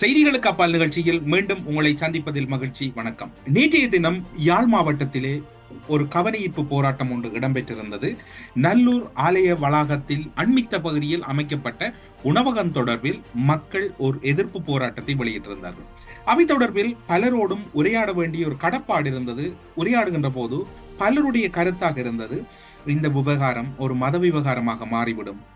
செய்திகளுக்கு அப்பால் நிகழ்ச்சியில் மீண்டும் உங்களை சந்திப்பதில் மகிழ்ச்சி. வணக்கம். நேற்றைய தினம் யாழ் மாவட்டத்திலே ஒரு கவனயீர்ப்பு போராட்டம் ஒன்று இடம்பெற்றிருந்தது. நல்லூர் ஆலய வளாகத்தில் அண்மித்த பகுதியில் அமைக்கப்பட்ட உணவகம் தொடர்பில் மக்கள் ஒரு எதிர்ப்பு போராட்டத்தை வெளியிட்டிருந்தார்கள். அவை தொடர்பில் பலரோடும் உரையாட வேண்டிய ஒரு கடப்பாடு இருந்தது. உரையாடுகின்ற போது பலருடைய கருத்தாக இருந்தது. இந்த விவகாரம் ஒரு மத விவகாரமாக மாறிவிடும்.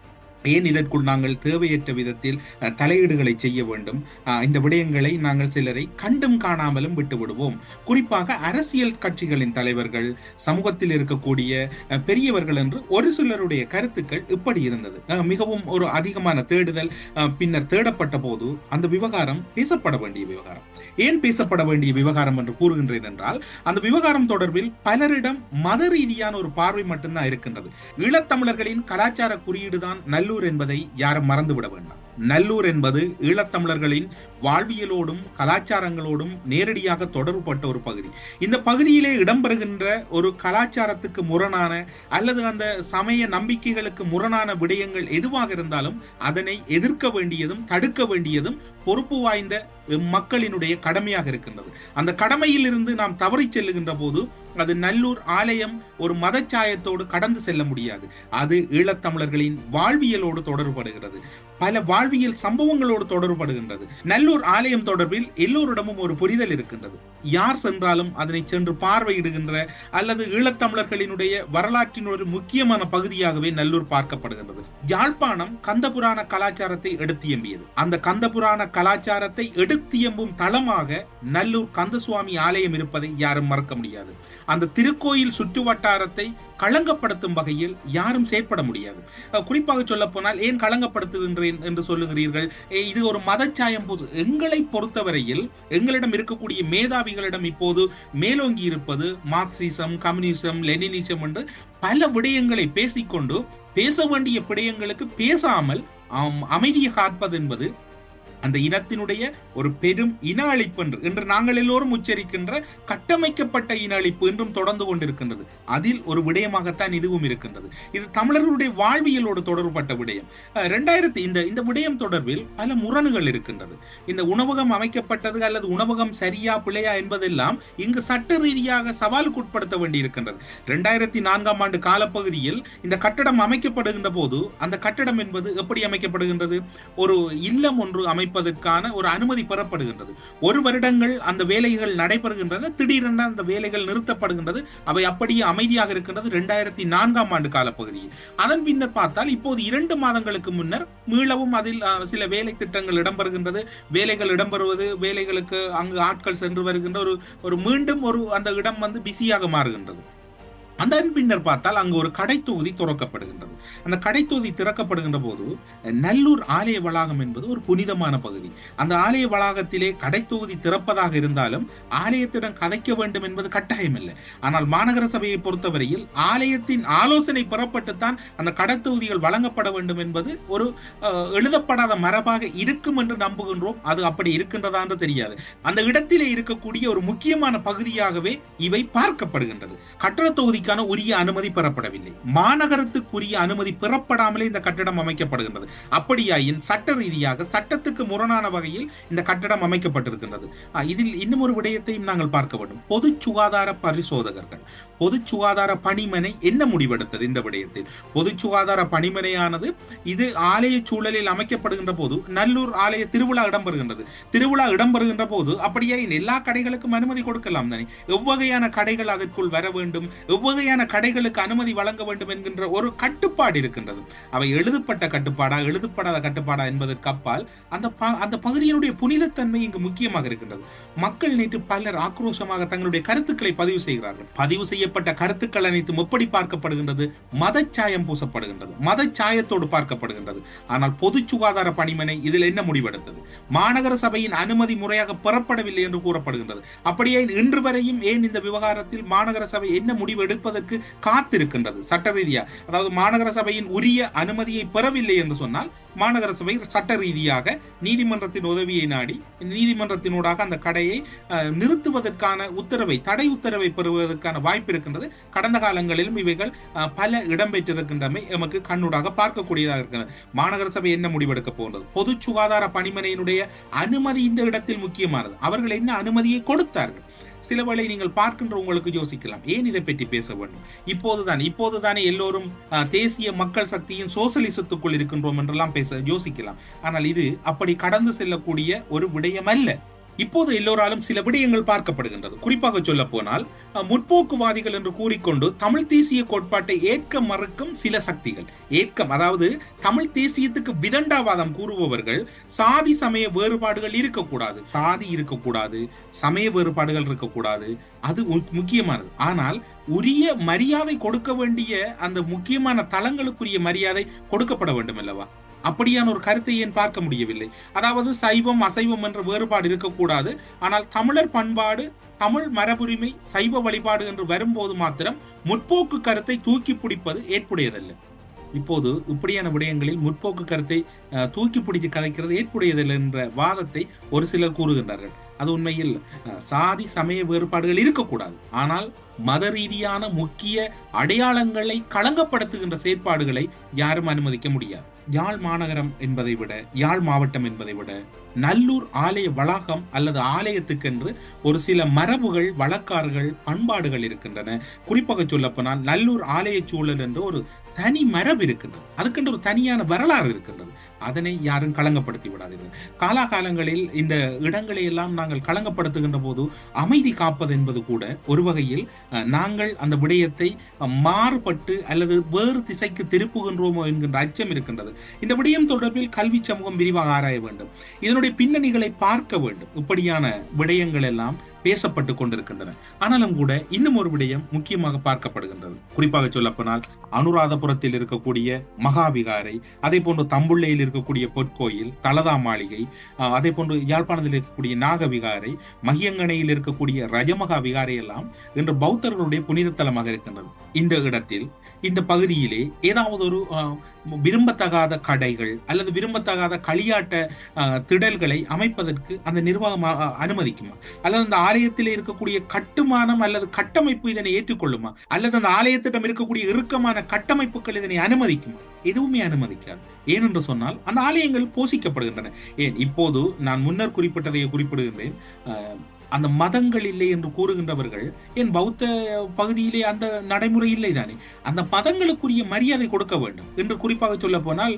ஏன் இதற்குள் நாங்கள் தேவையற்ற விதத்தில் தலையீடுகளை செய்ய வேண்டும்? இந்த விடயங்களை நாங்கள் சிலரை கண்டும் காணாமலும் விட்டுவிடுவோம். குறிப்பாக அரசியல் கட்சிகளின் தலைவர்கள் சமூகத்தில் இருக்கக்கூடிய பெரியவர்கள் என்று ஒரு சிலருடைய கருத்துக்கள் இப்படி இருந்தது. மிகவும் ஒரு அதிகமான தேடுதல் பின்னர் தேடப்பட்ட போது அந்த விவகாரம் பேசப்பட வேண்டிய விவகாரம். ஏன் பேசப்பட வேண்டிய விவகாரம் என்று கூறுகின்றேன் என்றால் அந்த விவகாரம் தொடர்பில் பலரிடம் மத ரீதியான ஒரு பார்வை மட்டும்தான் இருக்கின்றது. ஈழத்தமிழர்களின் கலாச்சார குறியீடுதான் நல்லூர் என்பதை யாரும் மறந்துவிட வேண்டாம். நல்லூர் என்பது ஈழத்தமிழர்களின் வாழ்வியலோடும் கலாச்சாரங்களோடும் நேரடியாக தொடர்புபட்ட ஒரு பகுதி. இந்த பகுதியிலே இடம்பெறுகின்ற ஒரு கலாச்சாரத்துக்கு முரணான அல்லது அந்த சமய நம்பிக்கைகளுக்கு முரணான விடயங்கள் எதுவாக இருந்தாலும் அதனை எதிர்க்க வேண்டியதும் தடுக்க வேண்டியதும் பொறுப்பு வாய்ந்த மக்களினுடைய கடமையாக இருக்கின்றது. அந்த கடமையில் இருந்து நாம் தவறி செல்லுகின்ற போது அது நல்லூர் ஆலயம் ஒரு மதச்சாயத்தோடு கடந்து செல்ல முடியாது. அது ஈழத்தமிழர்களின் வாழ்வியலோடு தொடர்படுகிறது பல வாழ்வியல் சம்பவங்களோடு தொடர்படுகின்றது நல்லூர் ஆலயம் தொடர்பில் எல்லோரிடமும் ஒரு புரிதல் இருக்கின்றது. யார் சென்றாலும் அதனை சென்று பார்வையிடுகின்ற அல்லது ஈழத்தமிழர்களினுடைய வரலாற்றின் ஒரு முக்கியமான பகுதியாகவே நல்லூர் பார்க்கப்படுகின்றது. யாழ்ப்பாணம் கந்தபுராண கலாச்சாரத்தை எடுத்து எம்பியது. அந்த கந்தபுராண கலாச்சாரத்தை திருத்தியம்பும் தளமாக நல்லூர் கந்தசுவாமி ஆலயம் இருப்பதை யாரும் மறக்க முடியாது. அந்த திருக்கோயில் சுற்று வட்டாரத்தை களங்கப்படுத்தும் வகையில் யாரும் செயற்பட முடியாது. குறிப்பாக சொல்ல போனால் ஏன் களங்கப்படுத்துகின்றேன் என்று சொல்லுகிறீர்கள்? இது ஒரு மதச்சாயம் போது எங்களை பொறுத்தவரையில் எங்களிடம் இருக்கக்கூடிய மேதாவிகளிடம் இப்போது மேலோங்கி இருப்பது மார்க்சிசம் கம்யூனிசம் லெனினிசம் என்று பல விடயங்களை பேசிக்கொண்டு பேச வேண்டிய விடயங்களுக்கு பேசாமல் அமைதியை காப்பது என்பது அந்த இனத்தினுடைய ஒரு பெரும் இன அழிப்பு என்று. இன்று நாங்கள் எல்லோரும் உச்சரிக்கின்ற கட்டமைக்கப்பட்ட இன அழிப்பு என்றும் தொடர்ந்து கொண்டிருக்கின்றது. அதில் ஒரு விடயமாகத்தான் இதுவும் இருக்கின்றது. இது தமிழர்களுடைய வாழ்வியலோடு தொடர்பட்ட விடயம். ரெண்டாயிரத்தி இந்த இந்த விடயம் தொடர்பில் பல முரணுகள் இருக்கின்றது. இந்த உணவகம் அமைக்கப்பட்டது அல்லது உணவகம் சரியா பிழையா என்பதெல்லாம் இங்கு சட்ட ரீதியாக சவாலுக்கு உட்படுத்த வேண்டியிருக்கின்றது. ரெண்டாயிரத்தி நான்காம் ஆண்டு காலப்பகுதியில் இந்த கட்டடம் அமைக்கப்படுகின்ற போது அந்த கட்டடம் என்பது எப்படி அமைக்கப்படுகின்றது? ஒரு இல்லம் ஒன்று வைப்பதற்கான ஒரு அனுமதி பெறப்படுகின்றது. ஒரு வருடங்கள் அந்த வேலைகள் நடைபெறுகின்றது திடீரென அந்த வேலைகள் நிறுத்தப்படுகின்றது அவை அப்படியே அமைதியாக இருக்கின்றது ரெண்டாயிரத்தி நான்காம் ஆண்டு காலப்பகுதியில். அதன் பின்னர் பார்த்தால் இப்போது இரண்டு மாதங்களுக்கு முன்னர் மீளவும் அதில் சில வேலை திட்டங்கள் இடம்பெறுகின்றது. வேலைகள் இடம்பெறுவது வேலைகளுக்கு அங்கு ஆட்கள் சென்று வருகின்ற ஒரு ஒரு மீண்டும் ஒரு அந்த இடம் வந்து பிஸியாக மாறுகின்றது. அதன் பின்னர் பார்த்தால் அங்கு ஒரு கடை தொகுதி திறக்கப்படுகின்றது. அந்த கடை தொகுதி திறக்கப்படுகின்ற போது நல்லூர் ஆலய வளாகம் என்பது ஒரு புனிதமான பகுதி. அந்த ஆலய வளாகத்திலே கடை தொகுதி திறப்பதாக இருந்தாலும் ஆலயத்திடம் கதைக்க வேண்டும் என்பது கட்டாயமில்லை. ஆனால் மாநகர சபையை பொறுத்தவரையில் ஆலயத்தின் ஆலோசனை பெறப்பட்டுத்தான் அந்த கடை தொகுதிகள் வழங்கப்பட வேண்டும் என்பது ஒரு எழுதப்படாத மரபாக இருக்கும் என்று நம்புகின்றோம். அது அப்படி இருக்கின்றதா என்று தெரியாது. அந்த இடத்திலே இருக்கக்கூடிய ஒரு முக்கியமான பகுதியாகவே இவை பார்க்கப்படுகின்றது. கட்டட தொகுதிக்கான உரிய அனுமதி பெறப்படவில்லை. மாநகரத்துக்குரிய அனுமதி பெறப்படாமலே இந்த கட்டடம் அமைக்கப்படுகின்றது. அப்படியாயின் சட்ட ரீதியாக சட்டத்துக்கு முரணான வகையில் இந்த கட்டடம் அமைக்கப்பட்டிருக்கின்றது. இதில் இன்னும் ஒரு விடயத்தையும் நாங்கள் பார்க்க வேண்டும். பொது சுகாதார பரிசோதகர்கள் பொது சுகாதார பணிமனை என்ன முடிவெடுத்தது இந்த விடயத்தில்? பொது சுகாதார பணிமனையானது இது ஆலய சூழலில் அமைக்கப்படுகின்ற போது நல்லூர் ஆலய திருவிழா இடம்பெறுகின்றது. திருவிழா இடம்பெறுகின்ற போது அப்படியே எல்லா கடைகளுக்கும் அனுமதி கொடுக்கலாம் தானே? எவ்வகையான கடைகள் அதற்குள் வர வேண்டும்? எவ்வகையான கடைகளுக்கு அனுமதி வழங்க வேண்டும் என்கின்ற ஒரு கட்டுப்பாடு இருக்கின்றது. அவை எழுதப்பட்ட கட்டுப்பாடா எழுதப்படாத கட்டுப்பாடா என்பதற்கு அப்பால் அந்த ப- அந்த பகுதியினுடைய புனிதத்தன்மை இங்கு முக்கியமாக இருக்கின்றது. மக்கள் நேற்று பலர் ஆக்ரோஷமாக தங்களுடைய கருத்துக்களை பதிவு செய்கிறார்கள். பதிவு செய்ய செய்யப்பட்ட கருத்துக்கள் அனைத்தும் எப்படி பார்க்கப்படுகின்றது? மதச்சாயம் பூசப்படுகின்றது. மதச்சாயத்தோடு பார்க்கப்படுகின்றது. ஆனால் பொது சுகாதார பணிமனை இதில் என்ன முடிவெடுத்தது? மாநகர சபையின் அனுமதி முறையாக பெறப்படவில்லை என்று கூறப்படுகின்றது. அப்படியே இன்று வரையும் ஏன் இந்த விவகாரத்தில் மாநகர சபை என்ன முடிவு எடுப்பதற்கு காத்திருக்கின்றது? சட்ட ரீதியா. அதாவது மாநகர சபையின் உரிய அனுமதியை பெறவில்லை என்று சொன்னால் மாநகர சபை சட்ட ரீதியாக நீதிமன்றத்தின் உதவியை நாடி நீதிமன்றத்தினூடாக அந்த கடையை நிறுத்துவதற்கான உத்தரவை தடை உத்தரவை பெறுவதற்கான வாய்ப்பு இருக்கின்றது. கடந்த காலங்களிலும் இவைகள் பல இடம்பெற்றிருக்கின்றமை எமக்கு கண்ணூடாக பார்க்கக்கூடியதாக இருக்கிறது. மாநகர சபை என்ன முடிவெடுக்க போன்றது பொது சுகாதார பணிமனையினுடைய அனுமதி இந்த இடத்தில் முக்கியமானது. அவர்கள் என்ன அனுமதியை கொடுத்தார்கள்? சில வேளை நீங்கள் பார்க்கின்ற உங்களுக்கு யோசிக்கலாம். ஏன் இதை பற்றி பேச வேண்டும்? இப்போதுதான் இப்போதுதானே எல்லோரும் அஹ், தேசிய மக்கள் சக்தியின் சோசலிசத்துக்குள் இருக்கின்றோம் என்றெல்லாம் பேச யோசிக்கலாம். ஆனால் இது அப்படி கடந்து செல்லக்கூடிய ஒரு விடயம் அல்ல இப்போது எல்லோராலும் சில விடயங்கள் பார்க்கப்படுகின்றது. குறிப்பாக சொல்ல போனால் முற்போக்குவாதிகள் என்று கூறிக்கொண்டு தமிழ் தேசிய கோட்பாட்டை ஏற்க மறுக்கும் சில சக்திகள். ஏற்கம் அதாவது தமிழ் தேசியத்துக்கு விதண்டாவாதம் கூறுபவர்கள் சாதி சமய வேறுபாடுகள் இருக்கக்கூடாது. சாதி இருக்கக்கூடாது சமய வேறுபாடுகள் இருக்கக்கூடாது. அது மு- முக்கியமானது. ஆனால் உரிய மரியாதை கொடுக்க வேண்டிய அந்த முக்கியமான தளங்களுக்குரிய மரியாதை கொடுக்கப்பட வேண்டும் அல்லவா அப்படியான ஒரு கருத்தை ஏன் பார்க்க முடியவில்லை? அதாவது சைவம் அசைவம் என்ற வேறுபாடு இருக்கக்கூடாது. ஆனால் தமிழர் பண்பாடு தமிழ் மரபுரிமை சைவ வழிபாடு என்று வரும்போது மாத்திரம் முற்போக்கு கருத்தை தூக்கி பிடிப்பது ஏற்புடையதல்ல. இப்போது இப்படியான விடயங்களில் முற்போக்கு கருத்தை தூக்கி பிடித்து கதைக்கிறது ஏற்புடையதில்லை என்ற வாதத்தை ஒரு சிலர் கூறுகின்றார்கள். அது உண்மையில் சாதி சமய வேறுபாடுகள் இருக்கக்கூடாது. ஆனால் மத ரீதியான முக்கிய அடையாளங்களை களங்கப்படுத்துகின்ற செயற்பாடுகளை யாரும் அனுமதிக்க முடியாது. யாழ் மாநகரம் என்பதை விட யாழ் மாவட்டம் என்பதை விட நல்லூர் ஆலய வளாகம் அல்லது ஆலயத்துக்கென்று ஒரு சில மரபுகள் வழக்காறுகள் பண்பாடுகள் இருக்கின்றன. குறிப்பாக சொல்லப்போனால் நல்லூர் ஆலய சூழல் என்று ஒரு தனி மரபு இருக்கின்றது. அதுக்கென்று ஒரு தனியான வரலாறு இருக்கின்றது. அதனை யாரும் களங்கப்படுத்தி விடாதீர்கள். காலாகாலங்களில் இந்த இடங்களை எல்லாம் நாங்கள் களங்கப்படுத்துகின்ற போது அமைதி காப்பது என்பது கூட ஒரு வகையில் நாங்கள் அந்த விடயத்தை மாறுபட்டு அல்லது வேறு திசைக்கு திருப்புகின்றோமோ என்கின்ற அச்சம் இருக்கின்றது. இந்த விடயம் தொடர்பில் கல்வி சமூகம் விரிவாக ஆராய வேண்டும். இதனுடைய பின்னணிகளை பார்க்க வேண்டும். இப்படியான விடயங்கள் எல்லாம் பேசப்பட்டு கொண்டிருக்கின்றன. ஆனாலும் கூட இன்னும் ஒரு விடயம் முக்கியமாக பார்க்கப்படுகின்றது. குறிப்பாக சொல்லப்போனால் அனுராதபுரத்தில் இருக்கக்கூடிய மகாவிகாரை அதே போன்று தம்புள்ளையில் இருக்கக்கூடிய பொற்கோயில் தலதா மாளிகை அதே போன்று யாழ்ப்பாணத்தில் இருக்கக்கூடிய நாகவிகாரை மகியங்கனையில் இருக்கக்கூடிய ரஜமகா விகாரை எல்லாம் இன்று பௌத்தர்களுடைய புனித தலமாக இருக்கின்றது. இந்த இடத்தில் இந்த பகுதியிலே ஏதாவது ஒரு விரும்பத்தகாத கடைகள் அல்லது விரும்பத்தகாத களியாட்ட திடல்களை அமைப்பதற்கு அந்த நிர்வாகம் அனுமதிக்குமா? அல்லது அந்த ஆலயத்தில் இருக்கக்கூடிய கட்டுமானம் அல்லது கட்டமைப்பு இதனை ஏற்றுக்கொள்ளுமா? அல்லது அந்த ஆலயத்திடம் இருக்கக்கூடிய இறுக்கமான கட்டமைப்புகள் இதனை அனுமதிக்குமா? எதுவுமே அனுமதிக்காது. ஏனென்று சொன்னால் அந்த ஆலயங்கள் போஷிக்கப்படுகின்றன. ஏன்? இப்போது நான் முன்னர் குறிப்பிட்டதையே குறிப்பிடுகின்றேன். அந்த மதங்கள் இல்லை என்று கூறுகின்றவர்கள் என் பௌத்த பகுதியிலே அந்த நடைமுறை இல்லை தானே? அந்த மதங்களுக்குரிய மரியாதை கொடுக்க வேண்டும். என்று குறிப்பாக சொல்ல போனால்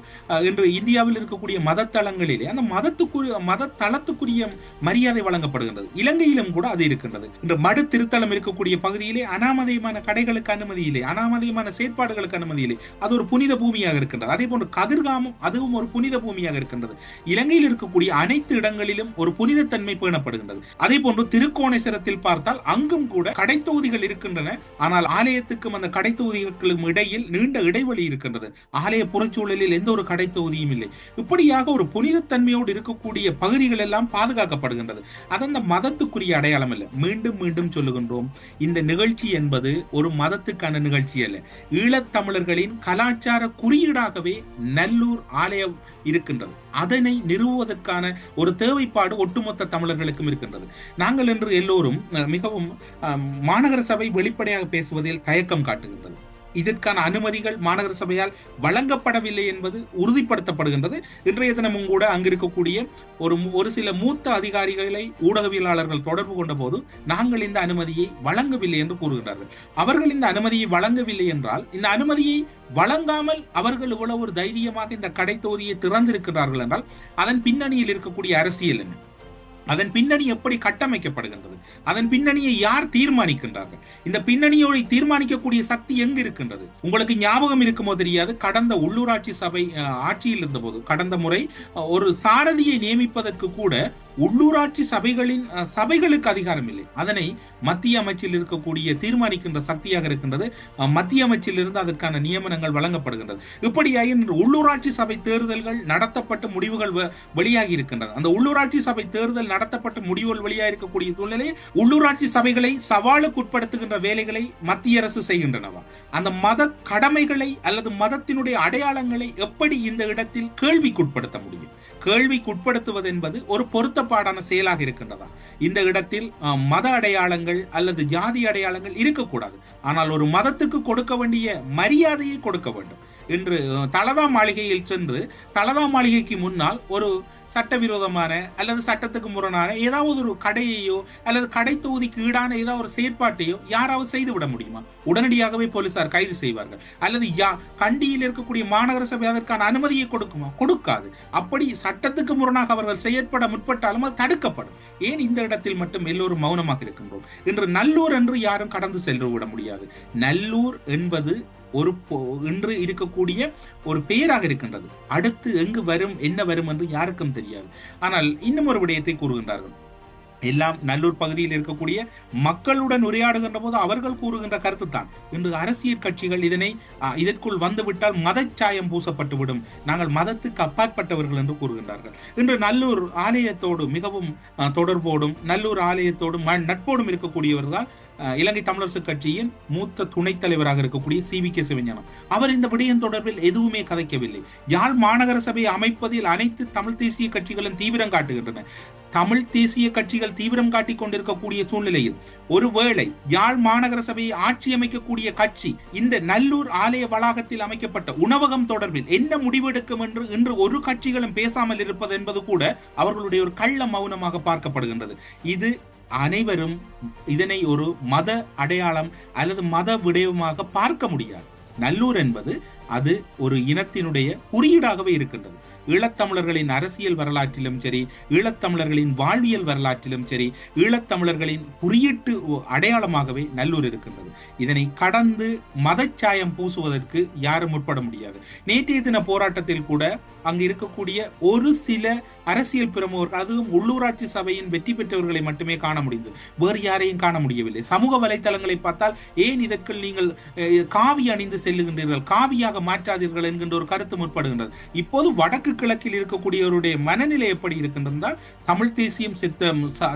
இன்று இந்தியாவில் இருக்கக்கூடிய மதத்தலங்களிலே அந்த மதத்துக்குரிய மத தளத்துக்குரிய மரியாதை வழங்கப்படுகின்றது. இலங்கையிலும் கூட அது இருக்கின்றது. இன்று மடு திருத்தலம் இருக்கக்கூடிய பகுதியிலே அனாமதயமான கடைகளுக்கு அனுமதி இல்லை அனாமதயமான செயற்பாடுகளுக்கு அனுமதி இல்லை அது ஒரு புனித பூமியாக இருக்கின்றது. அதே போன்று கதிர்காமம் அதுவும் ஒரு புனித பூமியாக இருக்கின்றது. இலங்கையில் இருக்கக்கூடிய அனைத்து இடங்களிலும் ஒரு புனிதத்தன்மை பேணப்படுகின்றது. அதே போன்று திருக்கோணேஸ்வரத்தில் பார்த்தால் அங்கும் கூட கடைத்தொகுதிகள் இருக்கின்றன. ஆனால் ஆலயத்துக்கும் அந்த கடைத்தொகுதிகளுக்கும் இடையில் நீண்ட இடைவெளி இருக்கின்றது. ஆலய புறச்சூழலில் எந்த ஒரு கடைத்தொகுதியும் இல்லை. இப்படியாக ஒரு புனிதத்தன்மையோடு இருக்கக்கூடிய பகுதிகள் எல்லாம் பாதுகாக்கப்படுகின்றது. அது அந்த மதத்துக்குரிய அடையாளம் அல்ல. மீண்டும் மீண்டும் சொல்லுகின்றோம். இந்த நிகழ்ச்சி என்பது ஒரு மதத்துக்கான நிகழ்ச்சி அல்ல. ஈழத்தமிழர்களின் கலாச்சார குறியீடாகவே நல்லூர் ஆலயம் இருக்கின்றது. அதனை நிறுவுவதற்கான ஒரு தேவைப்பாடு ஒட்டுமொத்த தமிழர்களுக்கும் இருக்கின்றது. நாங்கள் இன்று எல்லோரும் மிகவும் மாநகர சபை வெளிப்படையாக பேசுவதில் தயக்கம் காட்டுகின்றது. இதற்கான அனுமதிகள் மாநகர சபையால் வழங்கப்படவில்லை என்பது உறுதிப்படுத்தப்படுகின்றது. இன்றைய தினமும் கூட அங்கிருக்கக்கூடிய ஒரு ஒரு சில மூத்த அதிகாரிகளை ஊடகவியலாளர்கள் தொடர்பு கொண்ட போது நாங்கள் இந்த அனுமதியை வழங்கவில்லை என்று கூறுகிறார்கள் அவர்கள் இந்த அனுமதியை வழங்கவில்லை என்றால் இந்த அனுமதியை வழங்காமல் அவர்கள் இவ்வளவு ஒரு தைரியமாக இந்த கடை தொகுதியை திறந்திருக்கிறார்கள் என்றால் அதன் பின்னணியில் இருக்கக்கூடிய அரசியல் என்ன? அதன் பின்னணி எப்படி கட்டமைக்கப்படுகின்றது? அதன் பின்னணியை யார் தீர்மானிக்கின்றார்கள்? இந்த பின்னணியோடு தீர்மானிக்கக்கூடிய சக்தி எங்கு இருக்கின்றது? உங்களுக்கு ஞாபகம் இருக்குமோ தெரியாது. கடந்த உள்ளூராட்சி சபை ஆட்சியில் இருந்தபோது கடந்த முறை அஹ், ஒரு சாரதியை நியமிப்பதற்கு கூட உள்ளூராட்சி சபைகளின் சபைகளுக்கு அதிகாரம் இல்லை அதனை மத்திய அமைச்சில் இருக்கக்கூடிய தீர்மானிக்கின்ற சக்தியாக இருக்கின்றது. மத்திய அமைச்சில் இருந்து அதற்கான நியமனங்கள் வழங்கப்படுகின்றது. இப்படியாக உள்ளூராட்சி சபை தேர்தல்கள் நடத்தப்பட்டு முடிவுகள் வெளியாகி இருக்கின்றன. அந்த உள்ளூராட்சி சபை தேர்தல் நடத்தப்பட்டு முடிவுகள் வெளியாக இருக்கக்கூடிய சூழ்நிலையில் உள்ளூராட்சி சபைகளை சவாலுக்கு உட்படுத்துகின்ற வேலைகளை மத்திய அரசு செய்கின்றனவா? அந்த மத கடமைகளை அல்லது மதத்தினுடைய அடையாளங்களை எப்படி இந்த இடத்தில் கேள்விக்குட்படுத்த முடியும்? கேள்விக்குட்படுத்துவது என்பது ஒரு பொருத்தப்பாடான செயலாக இருக்கின்றதா? இந்த இடத்தில் மத அடையாளங்கள் அல்லது ஜாதி அடையாளங்கள் இருக்கக்கூடாது. ஆனால் ஒரு மதத்துக்கு கொடுக்க வேண்டிய மரியாதையை கொடுக்க வேண்டும். இன்று தலதா மாளிகையில் சென்று தலதா மாளிகைக்கு முன்னால் ஒரு சட்டவிரோதமான அல்லது சட்டத்துக்கு முரணான ஏதாவது ஒரு கடையையோ அல்லது கடை தொகுதிக்கு ஈடான ஏதாவது ஒரு செயற்பாட்டையோ யாராவது செய்து விட முடியுமா? உடனடியாகவே போலீசார் கைது செய்வார்கள். அல்லது யா கண்டியில் இருக்கக்கூடிய மாநகர சபை அதற்கான அனுமதியை கொடுக்குமா? கொடுக்காது. அப்படி சட்டத்துக்கு முரணாக அவர்கள் செயற்பட முற்பட்டாலும் அது தடுக்கப்படும். ஏன் இந்த இடத்தில் மட்டும் எல்லோரும் மௌனமாக இருக்கின்றோம்? இன்று நல்லூர் என்று யாரும் கடந்து சென்று விட முடியாது. நல்லூர் என்பது ஒரு இன்று இருக்கக்கூடிய ஒரு பெயராக இருக்கின்றது. அடுத்து எங்கு வரும் என்ன வரும் என்று யாருக்கும் தெரியாது. ஆனால் இன்னும் ஒரு விடயத்தை கூறுகின்றார்கள். எல்லாம் நல்லூர் பகுதியில் இருக்கக்கூடிய மக்களுடன் உரையாடுகின்ற போது அவர்கள் கூறுகின்ற கருத்து தான் இன்று அரசியல் கட்சிகள் இதனை இதற்குள் வந்துவிட்டால் மதச்சாயம் பூசப்பட்டு விடும் நாங்கள் மதத்துக்கு அப்பாற்பட்டவர்கள் என்று கூறுகின்றார்கள். இன்று நல்லூர் ஆலயத்தோடு மிகவும் தொடர்போடும் நல்லூர் ஆலயத்தோடும் ம- நட்போடும் இருக்கக்கூடியவர்கள் தான் இலங்கை தமிழரசு கட்சியின் மூத்த துணைத் தலைவராக இருக்கக்கூடிய சி வி கே சிவஞானம். அவர் இந்த விடயம் தொடர்பில் எதுவுமே கதைக்கவில்லை. யாழ் மாநகர சபையை அமைப்பதில் அனைத்து தமிழ் தேசிய கட்சிகளும் தீவிரம் காட்டுகின்றன. தமிழ் தேசிய கட்சிகள் தீவிரம் காட்டிக் கொண்டிருக்கக்கூடிய சூழ்நிலையில் ஒருவேளை யாழ் மாநகர சபையை ஆட்சி அமைக்கக்கூடிய கட்சி இந்த நல்லூர் ஆலய வளாகத்தில் அமைக்கப்பட்ட உணவகம் தொடர்பில் என்ன முடிவெடுக்கும் என்று இன்று ஒரு கட்சிகளும் பேசாமல் இருப்பது என்பது கூட அவர்களுடைய ஒரு கள்ள மௌனமாக பார்க்கப்படுகின்றது. இது அனைவரும் இதனை ஒரு மத அடையாளம் அல்லது மத விடயமாக பார்க்க முடியாது. நல்லூர் என்பது அது ஒரு இனத்தினுடைய குறியீடாகவே இருக்கின்றது. ஈழத்தமிழர்களின் அரசியல் வரலாற்றிலும் சரி ஈழத்தமிழர்களின் வாழ்வியல் வரலாற்றிலும் சரி ஈழத்தமிழர்களின் குறியீட்டு அடையாளமாகவே நல்லூர் இருக்கின்றது. இதனை கடந்து மதச்சாயம் பூசுவதற்கு யாரும் முற்பட முடியாது. நேற்றைய தின போராட்டத்தில் கூட அங்கு இருக்கக்கூடிய ஒரு சில அரசியல் பிரமுகர்கள் அதுவும் உள்ளூராட்சி சபையின் வெற்றி பெற்றவர்களை மட்டுமே காண முடிந்தது வேறு யாரையும் காண முடியவில்லை. சமூக வலைத்தளங்களை பார்த்தால் ஏன் இதற்குள் நீங்கள் காவி அணிந்து செல்லுகின்றீர்கள்? காவியாக மாற்றாதீர்கள் என்கின்ற ஒரு கருத்து முற்படுகின்றது. இப்போது வடக்கு கிழக்கில் இருக்கக்கூடியவருடைய மனநிலை எப்படி இருக்கின்றது தமிழ் தேசியம் சித்த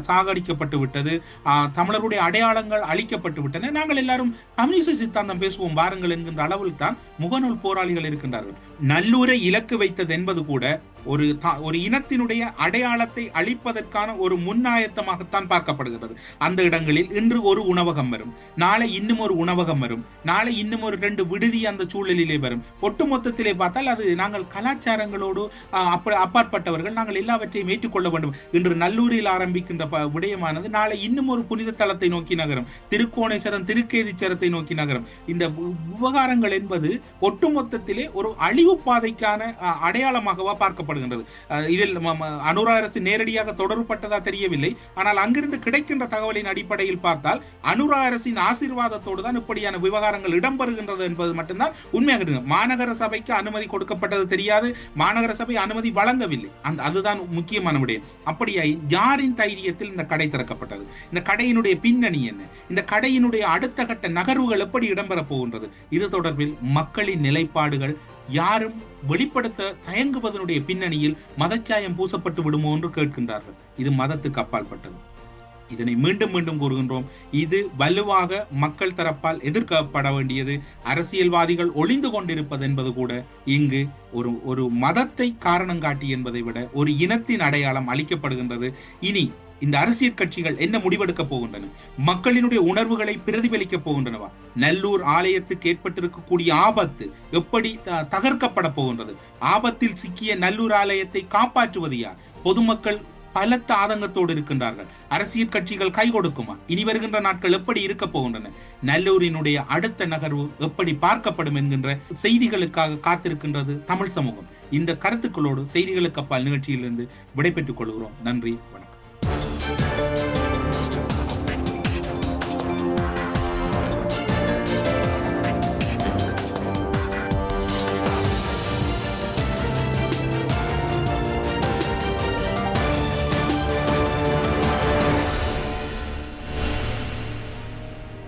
சாகடிக்கப்பட்டு விட்டது. ஆஹ், தமிழருடைய அடையாளங்கள் அழிக்கப்பட்டு விட்டன. நாங்கள் எல்லாரும் கம்யூனிச சித்தாந்தம் பேசுவோம். வாருங்கள் என்கின்ற அளவில் தான் முகநூல் போராளிகள் இருக்கின்றார்கள். நல்லூரை இலக்கு வைத்தது என்பது கூட ஒரு ஒரு இனத்தினுடைய அடையாளத்தை அழிப்பதற்கான ஒரு முன்னாயத்தமாகத்தான் பார்க்கப்படுகிறது. அந்த இடங்களில் இன்று ஒரு உணவகம் வரும். நாளை இன்னும் ஒரு உணவகம் வரும். நாளை இன்னும் ஒரு ரெண்டு விடுதி அந்த சூழலிலே வரும். ஒட்டுமொத்தத்திலே பார்த்தால் அது நாங்கள் கலாச்சாரங்களோடு ஆஹ், அப்பாற்பட்டவர்கள் நாங்கள் எல்லாவற்றையும் ஏற்றுக்கொள்ள வேண்டும். இன்று நல்லூரில் ஆரம்பிக்கின்ற ப- விடயமானது நாளை இன்னும் ஒரு புனித தலத்தை நோக்கி நகரும். திருக்கோணேஸ்வரம் திருக்கேதீச்சரத்தை நோக்கி நகரும். இந்த விவகாரங்கள் என்பது ஒட்டுமொத்தத்திலே ஒரு அழிவு பாதைக்கான அடையாளமாகவா பார்க்கப்படும் ஆஹ், இதில் அனுரா அரசு நேரடியாக தொடர்பட்டதா தெரியவில்லை. ஆனால் அங்கிருந்து கிடைக்கின்ற தகவலின் அடிப்படையில் பார்த்தால் அனுரா அரசின் ஆசீர்வாதத்தோடு தான் இப்படியான விவகாரங்கள் இடம்பெறுகின்றது என்பது மட்டும்தான் உண்மையாக இருக்கு மாநகர சபைக்கு அனுமதி கொடுக்கப்பட்டது தெரியாது. மாநகர சபை அனுமதி வழங்கவில்லை. அந்த அதுதான் முக்கியமான விடயம். அப்படியாய் யாரின் தைரியத்தில் இந்த கடை திறக்கப்பட்டது? இந்த கடையினுடைய பின்னணி என்ன? இந்த கடையினுடைய அடுத்த கட்ட நகர்வுகள் எப்படி இடம்பெறப் போகின்றது? இது தொடர்பில் மக்களின் நிலைப்பாடுகள் யாரும் வெளிப்படுத்த தயங்குவதனுடைய பின்னணியில் மதச்சாயம் பூசப்பட்டு விடுமோ என்று கேட்கின்றார்கள். இது மதத்துக்கு அப்பாற்பட்டது இதனை மீண்டும் மீண்டும் கூறுகின்றோம். இது வலுவாக மக்கள் தரப்பால் எதிர்க்கப்பட வேண்டியது. அரசியல்வாதிகள் ஒளிந்து கொண்டிருப்பது என்பது கூட இங்கு ஒரு ஒரு மதத்தை காரணம் காட்டி என்பதை விட ஒரு இனத்தின் அடையாளம் அளிக்கப்படுகின்றது. இனி இந்த அரசியல் கட்சிகள் என்ன முடிவெடுக்க போகின்றன? மக்களினுடைய உணர்வுகளை பிரதிபலிக்க போகின்றனவா? நல்லூர் ஆலயத்துக்கு ஏற்பட்டிருக்கக்கூடிய ஆபத்து எப்படி தகர்க்கப்பட போகின்றது? ஆபத்தில் சிக்கிய நல்லூர் ஆலயத்தை காப்பாற்றுவது யார்? பொதுமக்கள் பலத்த ஆதங்கத்தோடு இருக்கின்றார்கள். அரசியல் கட்சிகள் கை கொடுக்குமா? இனி வருகின்ற நாட்கள் எப்படி இருக்க போகின்றன? நல்லூரினுடைய அடுத்த நகர்வு எப்படி பார்க்கப்படும் என்கின்ற செய்திகளுக்காக காத்திருக்கின்றது தமிழ் சமூகம். இந்த கருத்துக்களோடு செய்திகளுக்கு அப்பால் நிகழ்ச்சியிலிருந்து விடைபெற்றுக் கொள்கிறோம். நன்றி வணக்கம்.